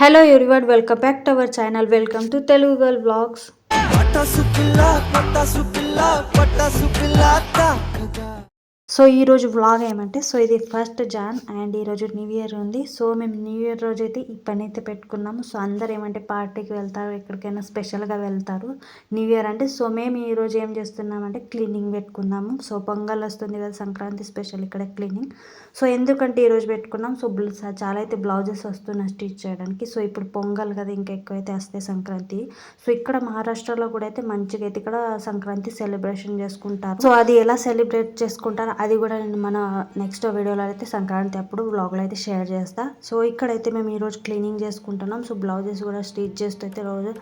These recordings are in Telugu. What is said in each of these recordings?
Hello everyone, welcome back to our channel. Welcome to Telugu Girl Vlogs. So ఈరోజు వ్లాగ్ ఏమంటే సో ఇది ఫస్ట్ జాన్ అండ్ ఈరోజు న్యూ ఇయర్ ఉంది సో మేము న్యూ ఇయర్ రోజు అయితే ఈ పని అయితే పెట్టుకున్నాము సో అందరు ఏమంటే పార్టీకి వెళ్తారు ఎక్కడికైనా స్పెషల్గా వెళ్తారు న్యూ ఇయర్ అంటే సో మేము ఈరోజు ఏం చేస్తున్నామంటే క్లీనింగ్ పెట్టుకున్నాము సో పొంగల్ వస్తుంది కదా సంక్రాంతి స్పెషల్ ఇక్కడ క్లీనింగ్ సో ఎందుకంటే ఈరోజు పెట్టుకున్నాం సో చాలా అయితే బ్లౌజెస్ వస్తున్నాయి స్టిచ్ చేయడానికి సో ఇప్పుడు పొంగల్ కదా ఇంకా ఎక్కువైతే వస్తాయి సంక్రాంతి సో ఇక్కడ మహారాష్ట్రలో కూడా అయితే మంచిగా అయితే ఇక్కడ సంక్రాంతి సెలబ్రేషన్ చేసుకుంటారు సో అది ఎలా సెలబ్రేట్ చేసుకుంటారు అది కూడా నేను మన నెక్స్ట్ వీడియోలో అయితే సంక్రాంతి అప్పుడు బ్లాగ్లో అయితే షేర్ చేస్తా సో ఇక్కడైతే మేము ఈరోజు క్లీనింగ్ చేసుకుంటున్నాం సో బ్లౌజెస్ కూడా స్టిచ్ చేస్తూ అయితే రోజు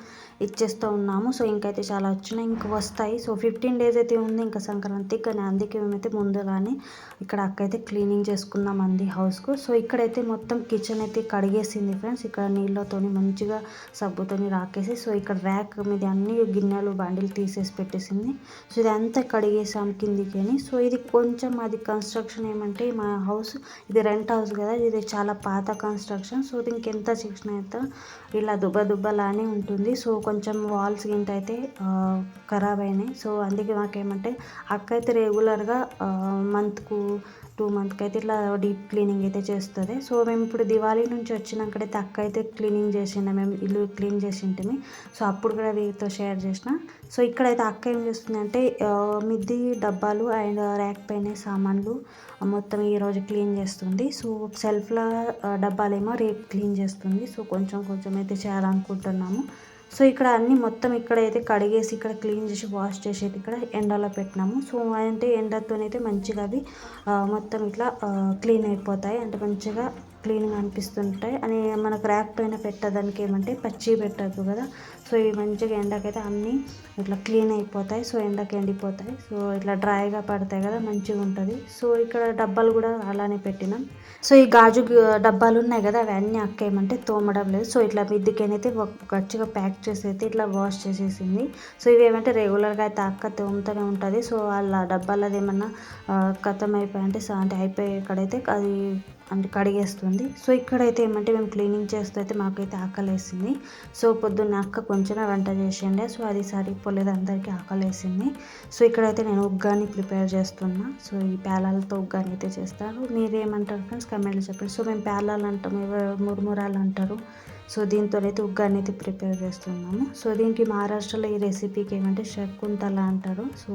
ఇచ్చేస్తూ ఉన్నాము సో ఇంకైతే చాలా వచ్చినాయి ఇంకా వస్తాయి సో ఫిఫ్టీన్ డేస్ అయితే ఉంది ఇంకా సంక్రాంతి కానీ అందుకే మేమైతే ముందుగానే ఇక్కడ అక్కయితే క్లీనింగ్ చేసుకున్నాం అంది హౌస్కు సో ఇక్కడైతే మొత్తం కిచెన్ అయితే కడిగేసింది ఫ్రెండ్స్ ఇక్కడ నీళ్ళతోని మంచిగా సబ్బుతోని రాకేసి సో ఇక్కడ ర్యాక్ మీద అన్ని గిన్నెలు బండిలు తీసేసి పెట్టేసింది సో ఇదంతా కడిగేసాం కిందికి సో ఇది కొంచెం కొంచెం మాది కన్స్ట్రక్షన్ ఏమంటే మా హౌస్ ఇది రెంట్ హౌస్ కదా ఇది చాలా పాత కన్స్ట్రక్షన్ సో దీనికి ఎంత చేసినా ఎంత ఇలా దుబ్బ దుబ్బలానే ఉంటుంది సో కొంచెం వాల్స్ గింట అయితే ఖరాబ్ అయినాయి సో అందుకే మాకేమంటే అక్క అయితే రెగ్యులర్గా మంత్కు టూ మంత్కి అయితే ఇట్లా డీప్ క్లీనింగ్ అయితే చేస్తుంది సో మేము ఇప్పుడు దివాళీ నుంచి వచ్చినాకడైతే అక్క అయితే క్లీనింగ్ చేసిండ మేము ఇల్లు క్లీన్ చేసింటిమి సో అప్పుడు కూడా వీరితో షేర్ చేసిన సో ఇక్కడైతే అక్క ఏం చేస్తుంది అంటే మిద్ది డబ్బాలు అండ్ ర్యాక్ పైన సామాన్లు మొత్తం ఈరోజు క్లీన్ చేస్తుంది సో సెల్ఫ్ల డబ్బాలేమో రేపు క్లీన్ చేస్తుంది సో కొంచెం కొంచెం అయితే చేయాలనుకుంటున్నాము సో ఇక్కడ అన్నీ మొత్తం ఇక్కడైతే కడిగేసి ఇక్కడ క్లీన్ చేసి వాష్ చేసేది ఇక్కడ ఎండలో పెట్టినాము సో అంటే ఎండతోనైతే మంచిగా అవి మొత్తం ఇట్లా క్లీన్ అయిపోతాయి అంటే మంచిగా క్లీన్గా అనిపిస్తుంటాయి అని మన ర్యాక్ పైన పెట్టడానికి ఏమంటే పచ్చి పెట్టద్దు కదా సో ఇవి మంచిగా ఎండకైతే అన్నీ ఇట్లా క్లీన్ అయిపోతాయి సో ఎండకి ఎండిపోతాయి సో ఇట్లా డ్రైగా పడతాయి కదా మంచిగా ఉంటుంది సో ఇక్కడ డబ్బాలు కూడా అలానే పెట్టినాం సో ఈ గాజు డబ్బాలు ఉన్నాయి కదా అవి అన్నీ అక్క ఏమంటే తోమడం లేదు సో ఇట్లా మిద్దికైతే గట్టిగా ప్యాక్ చేసి అయితే ఇట్లా వాష్ చేసేసింది సో ఇవి ఏమంటే రెగ్యులర్గా అయితే అక్క తోముతూనే ఉంటుంది సో వాళ్ళ డబ్బాలది ఏమన్నా కథం అయిపోయి అంటే అంటే అయిపోయి ఇక్కడైతే అది అంటే కడిగేస్తుంది సో ఇక్కడైతే ఏమంటే మేము క్లీనింగ్ చేస్తూ అయితే మాకైతే ఆకలేసింది సో పొద్దున్న అక్క కొంచెం వంట చేసిండే సో అది సరిపోలేదు అందరికీ ఆకలేసింది సో ఇక్కడైతే నేను ఉగ్గాని ప్రిపేర్ చేస్తున్నా సో ఈ పేలాలతో ఉగ్గాని అయితే చేస్తారు మీరేమంటారు ఫ్రెండ్స్ కమెంట్లో చెప్పండి సో మేము పేలాలు ఎవరు మురుమురాలు అంటారు సో దీంతోనైతే ఉగ్గా అనేది ప్రిపేర్ చేస్తున్నాము సో దీనికి మహారాష్ట్రలో ఈ రెసిపీకి ఏమంటే శకుంతల అంటారు సో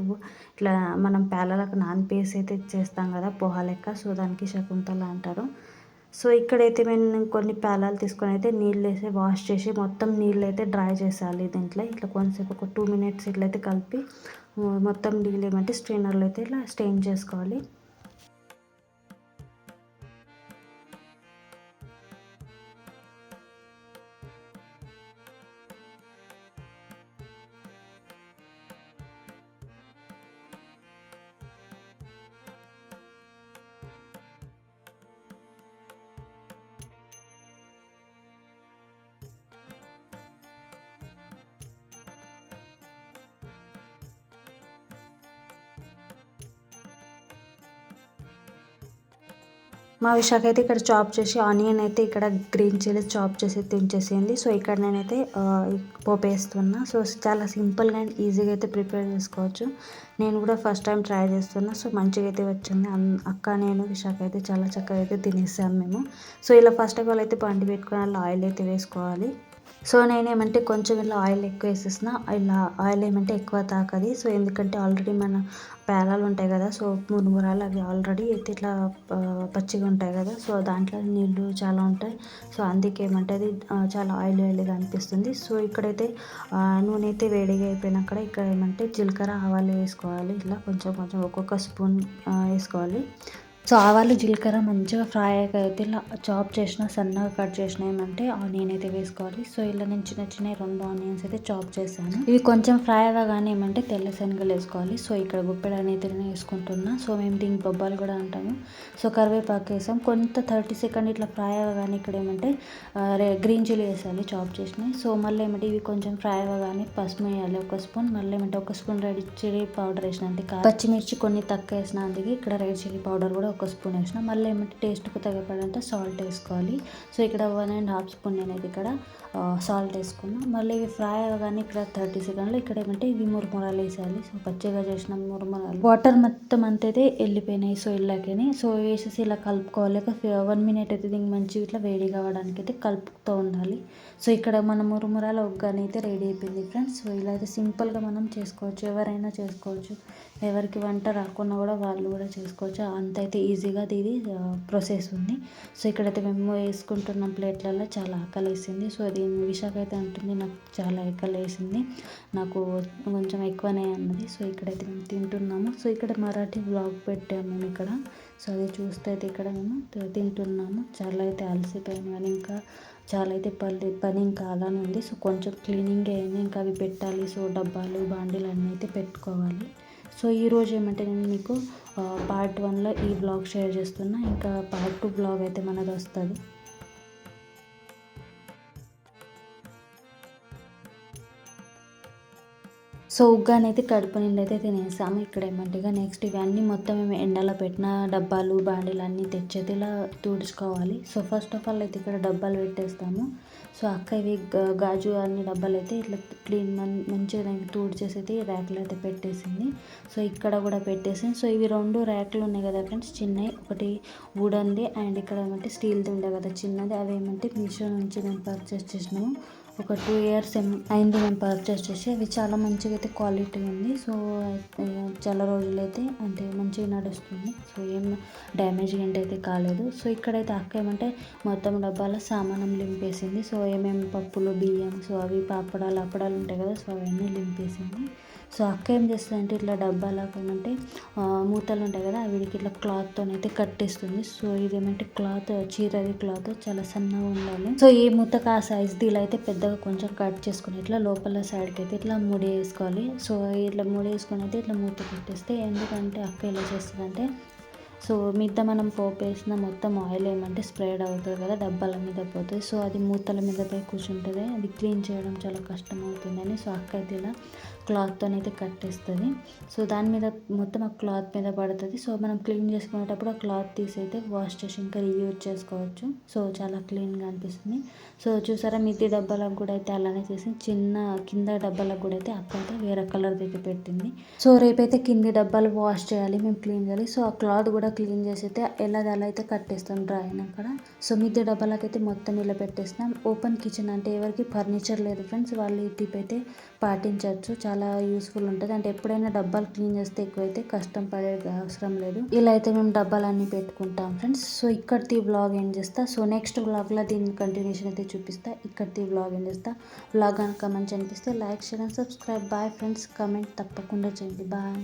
ఇట్లా మనం పేలలకు పేస్ అయితే చేస్తాం కదా పోహ లెక్క సో దానికి శకుంతల అంటారు సో ఇక్కడైతే మేము కొన్ని పేలాలు తీసుకొని అయితే నీళ్ళు వేసి వాష్ చేసి మొత్తం నీళ్ళు అయితే డ్రై చేసేయాలి దీంట్లో ఇట్లా కొంతసేపు ఒక టూ మినిట్స్ ఇట్లయితే కలిపి మొత్తం నీళ్ళు ఏమంటే స్ట్రైనర్లో అయితే ఇట్లా స్టెయిన్ చేసుకోవాలి మా విశాఖ అయితే ఇక్కడ చాప్ చేసి ఆనియన్ అయితే ఇక్కడ గ్రీన్ చిల్లీ చాప్ చేసి తించేసింది సో ఇక్కడ నేనైతే పోపేస్తున్నా సో చాలా సింపుల్గా అండ్ ఈజీగా అయితే ప్రిపేర్ చేసుకోవచ్చు నేను కూడా ఫస్ట్ టైం ట్రై చేస్తున్నా సో మంచిగా అయితే వచ్చింది అక్క నేను విశాఖ అయితే చాలా చక్కగా అయితే తినేసాము మేము సో ఇలా ఫస్ట్ ఆఫ్ ఆల్ అయితే పండి పెట్టుకుని అలా ఆయిల్ అయితే వేసుకోవాలి సో నేనేమంటే కొంచెం ఇలా ఆయిల్ ఎక్కువ వేసేసిన ఇలా ఆయిల్ ఏమంటే ఎక్కువ తాకది సో ఎందుకంటే ఆల్రెడీ మన పేలాలు ఉంటాయి కదా సో మునుగురాలు అవి ఆల్రెడీ అయితే ఇట్లా పచ్చిగా ఉంటాయి కదా సో దాంట్లో నీళ్ళు చాలా ఉంటాయి సో అందుకే ఏమంటే అది చాలా ఆయిల్ ఆయిల్గా అనిపిస్తుంది సో ఇక్కడైతే నూనె అయితే వేడిగా అయిపోయినాక ఇక్కడ ఏమంటే జీలకర్ర ఆవాలు వేసుకోవాలి ఇలా కొంచెం కొంచెం ఒక్కొక్క స్పూన్ వేసుకోవాలి సో ఆవాలు జీలకర్ర మంచిగా ఫ్రై అయితే ఇలా చాప్ చేసిన సన్నగా కట్ చేసిన ఏమంటే ఆనియన్ అయితే వేసుకోవాలి సో ఇలా నేను చిన్న చిన్న రెండు ఆనియన్స్ అయితే చాప్ చేశాను ఇవి కొంచెం ఫ్రై అవ్వగానే ఏమంటే తెల్ల శనగలు వేసుకోవాలి సో ఇక్కడ గుప్పెడ అనేది వేసుకుంటున్నా సో మేము దీనికి బొబ్బాలు కూడా అంటాము సో కరివేపాకు వేసాం కొంత థర్టీ సెకండ్ ఇట్లా ఫ్రై అవ్వగానే ఇక్కడ ఏమంటే గ్రీన్ చిల్లీ వేసాలి చాప్ చేసినవి సో మళ్ళీ ఏమంటే ఇవి కొంచెం ఫ్రై అవ్వగానే పసుపు వేయాలి ఒక స్పూన్ మళ్ళీ ఏమంటే ఒక స్పూన్ రెడ్ చిల్లీ పౌడర్ వేసిన అంతే పచ్చిమిర్చి కొన్ని తక్కువ వేసిన అందుకే ఇక్కడ రెడ్ చిల్లీ పౌడర్ కూడా ఒక స్పూన్ వేసిన మళ్ళీ ఏమంటే టేస్ట్కు తగ్గపడంటే సాల్ట్ వేసుకోవాలి సో ఇక్కడ వన్ అండ్ హాఫ్ స్పూన్ అనేది ఇక్కడ సాల్ట్ వేసుకున్నాం మళ్ళీ ఇవి ఫ్రై అవ్వగానే ఇక్కడ థర్టీ సెకండ్లో ఇక్కడ ఏమంటే ఇవి మురుమురాలు వేసేయాలి సో పచ్చిగా చేసిన మురుమురాలు వాటర్ మొత్తం అంతైతే వెళ్ళిపోయినాయి సో ఇళ్ళకని సో వేసేసి ఇలా కలుపుకోవాలి ఒక వన్ మినిట్ అయితే దీనికి మంచి ఇట్లా వేడి కావడానికి అయితే కలుపుతూ ఉండాలి సో ఇక్కడ మన మురుమురాల ఒగ్గానే అయితే రెడీ అయిపోయింది ఫ్రెండ్స్ సో ఇలా అయితే సింపుల్గా మనం చేసుకోవచ్చు ఎవరైనా చేసుకోవచ్చు ఎవరికి వంట రాకుండా కూడా వాళ్ళు కూడా చేసుకోవచ్చు అంతైతే ఈజీగా దీని ప్రొసెస్ ఉంది సో ఇక్కడైతే మేము వేసుకుంటున్న ప్లేట్లలో చాలా ఆకలి వేసింది సో అది విశాఖ అయితే అంటుంది నాకు చాలా ఆకలి వేసింది నాకు కొంచెం ఎక్కువనే అన్నది సో ఇక్కడైతే మేము తింటున్నాము సో ఇక్కడ మరాఠీ బ్లాగ్ పెట్టాము మేము ఇక్కడ సో అది చూస్తే అయితే ఇక్కడ మేము తింటున్నాము చాలా అయితే అలసిపోయాను కానీ ఇంకా చాలా అయితే పని పని ఇంకా అలానే ఉంది సో కొంచెం క్లీనింగ్ అయింది ఇంకా అవి పెట్టాలి సో డబ్బాలు బాండీలు అన్నీ అయితే పెట్టుకోవాలి సో ఈరోజు ఏమంటే నేను మీకు పార్ట్ వన్లో ఈ బ్లాగ్ షేర్ చేస్తున్నా ఇంకా పార్ట్ టూ బ్లాగ్ అయితే మనది వస్తుంది సో ఉగ్గాని కడుపు నిండి అయితే తినేసాము ఇక్కడ ఏమంటేగా నెక్స్ట్ ఇవన్నీ మొత్తం మేము ఎండలో పెట్టిన డబ్బాలు బాండీలు అన్నీ తెచ్చేది ఇలా తుడుచుకోవాలి సో ఫస్ట్ ఆఫ్ ఆల్ అయితే ఇక్కడ డబ్బాలు పెట్టేస్తాము సో అక్క ఇవి గాజు అన్ని డబ్బాలు అయితే ఇట్లా క్లీన్ మంచిగా దానికి తోడు చేసి అయితే ర్యాక్లు అయితే పెట్టేసింది సో ఇక్కడ కూడా పెట్టేసింది సో ఇవి రెండు ర్యాక్లు ఉన్నాయి కదా ఫ్రెండ్స్ చిన్నవి ఒకటి వుడన్ది అండ్ ఇక్కడ ఏమంటే స్టీల్ది ఉండే కదా చిన్నది అవి ఏమంటే మీషో నుంచి మేము పర్చేస్ చేసినాము ఒక టూ ఇయర్స్ అయింది మేము పర్చేస్ చేసి అవి చాలా మంచిగా అయితే క్వాలిటీ ఉంది సో చాలా రోజులైతే అంటే మంచిగా నడుస్తుంది సో ఏం డ్యామేజ్ ఏంటైతే కాలేదు సో ఇక్కడైతే అక్క ఏమంటే మొత్తం డబ్బాల సామానం లింపేసింది సో ఏమేమి పప్పులు బియ్యం సో అవి పాపడాలు అప్పడాలు ఉంటాయి కదా సో అవన్నీ లింపేసింది సో అక్క ఏం చేస్తుందంటే ఇట్లా డబ్బాలో ఏమంటే మూతలు ఉంటాయి కదా వీడికి ఇట్లా క్లాత్తో అయితే కట్టేస్తుంది సో ఇదేమంటే క్లాత్ చీరది క్లాత్ చాలా సన్నగా ఉండాలి సో ఈ మూతకు ఆ సైజ్ దీలో అయితే పెద్దగా కొంచెం కట్ చేసుకుని ఇట్లా లోపల సైడ్కి అయితే ఇట్లా ముడి వేసుకోవాలి సో ఇట్లా ముడి వేసుకొని అయితే ఇట్లా మూత కట్టేస్తే ఎందుకంటే అక్క ఇలా చేస్తుందంటే సో మిగతా మనం పోపేసిన మొత్తం ఆయిల్ ఏమంటే స్ప్రెడ్ అవుతుంది కదా డబ్బాల మీద పోతుంది సో అది మూతల మీద పోయి కూర్చుంటుంది అది క్లీన్ చేయడం చాలా కష్టం అవుతుందని సో అక్క అయితే ఇలా క్లాత్తో అయితే కట్టేస్తుంది సో దాని మీద మొత్తం ఆ క్లాత్ మీద పడుతుంది సో మనం క్లీన్ చేసుకునేటప్పుడు ఆ క్లాత్ తీసి అయితే వాష్ చేసి ఇంకా రీయూజ్ చేసుకోవచ్చు సో చాలా క్లీన్గా అనిపిస్తుంది సో చూసారా మిద్ది డబ్బాలకు కూడా అయితే అలానే చేసి చిన్న కింద డబ్బాలకు కూడా అయితే అక్కడైతే వేరే కలర్ అయితే పెట్టింది సో రేపైతే కింది డబ్బాలు వాష్ చేయాలి మేము క్లీన్ చేయాలి సో ఆ క్లాత్ కూడా క్లీన్ చేసి అయితే ఎలా అలా అయితే కట్టేస్తాం డ్రాయ్ అక్కడ సో మిగతా డబ్బాలకైతే మొత్తం ఇలా పెట్టేస్తున్నాం ఓపెన్ కిచెన్ అంటే ఎవరికి ఫర్నిచర్ లేదు ఫ్రెండ్స్ వాళ్ళు టిప్ అయితే పాటించవచ్చు చాలా చాలా యూస్ఫుల్ ఉంటుంది అంటే ఎప్పుడైనా డబ్బాలు క్లీన్ చేస్తే ఎక్కువైతే కష్టం పడే అవసరం లేదు ఇలా అయితే మేము డబ్బాలన్నీ పెట్టుకుంటాం ఫ్రెండ్స్ సో ఇక్కడిది బ్లాగ్ ఏం చేస్తా సో నెక్స్ట్ లో దీన్ని కంటిన్యూషన్ అయితే చూపిస్తా ఇక్కడిది బ్లాగ్ ఏం చేస్తా బ్లాగ్ కనుక మంచి అనిపిస్తే లైక్ చేయండి సబ్స్క్రైబ్ బాయ్ ఫ్రెండ్స్ కమెంట్ తప్పకుండా చేయండి బాయ్